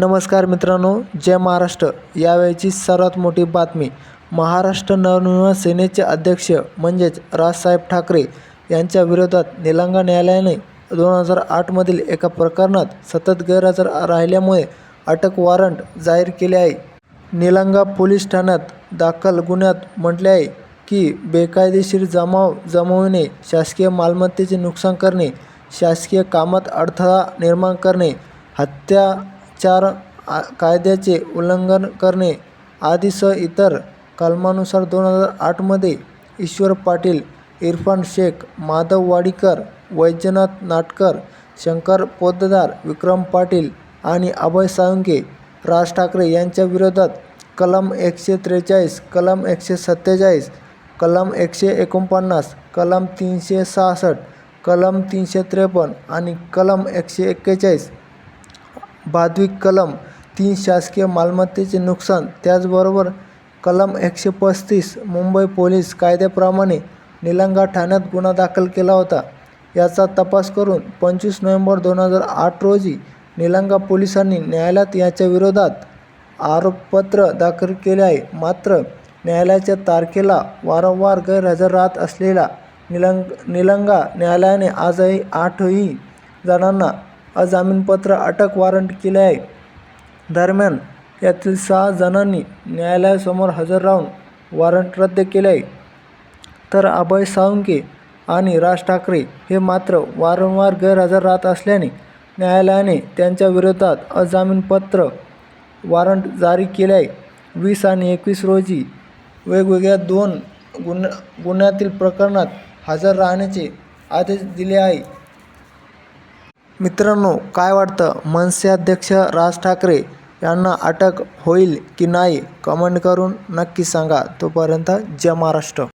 नमस्कार मित्रांनो जय महाराष्ट्र. यावेळची सर्वात मोठी बातमी महाराष्ट्र नवनिर्माण सेनेचे अध्यक्ष म्हणजेच राजसाहेब ठाकरे यांच्या विरोधात निलंगा न्यायालयाने दोन हजार आठमधील एका प्रकरणात सतत गैरहजर राहिल्यामुळे अटक वॉरंट जाहीर केले आहे. निलंगा पोलीस ठाण्यात दाखल गुन्ह्यात म्हटले आहे की बेकायदेशीर जमाव जमविणे शासकीय मालमत्तेचे नुकसान करणे शासकीय कामात अडथळा निर्माण करणे हत्या चार आ- कायद्याचे उल्लंघन करणे आदीसह इतर कलमानुसार दोन हजार आठमध्ये ईश्वर पाटील इरफान शेख माधव वाडीकर वैजनाथ नाटकर शंकर पोद्दार विक्रम पाटील आणि अभय साळुंके राज ठाकरे यांच्या विरोधात कलम एकशे त्रेचाळीस कलम एकशे सत्तेचाळीस कलम एकशे एकोणपन्नास कलम तीनशे सहासष्ट कलम तीनशे त्रेपन्न आणि कलम एकशे एक्केचाळीस भाद्विक कलम तीन शासकीय मालमत्तेचे नुकसान त्याचबरोबर कलम एकशे पस्तीस मुंबई पोलीस कायद्याप्रमाणे निलंगा ठाण्यात गुन्हा दाखल केला होता. याचा तपास करून पंचवीस नोव्हेंबर दोन हजार आठ रोजी निलंगा पोलिसांनी न्यायालयात याच्या विरोधात आरोपपत्र दाखल केले आहे. मात्र न्यायालयाच्या तारखेला वारंवार गैरहजर राहत असलेला निलंग निलंगा न्यायालयाने आजही आठही जणांना अजामीनपत्र अटक वॉरंट केले आहे. दरम्यान यातील सहा जणांनी न्यायालयासमोर हजर राहून वॉरंट रद्द केले आहे. तर अभय साळुंके आणि राज ठाकरे हे मात्र वारंवार गैरहजर राहत असल्याने न्यायालयाने त्यांच्या विरोधात अजामीनपत्र वॉरंट जारी केले आहे. वीस आणि एकवीस रोजी वेगवेगळ्या दोन गुन्ह गुन्ह्यातील प्रकरणात हजर राहण्याचे आदेश दिले आहे. मित्रांनो काय वाटतं? मनसे अध्यक्ष राज ठाकरे यांना अटक होईल की नाही? कमेंट करून नक्की सांगा. तोपर्यंत जय महाराष्ट्र.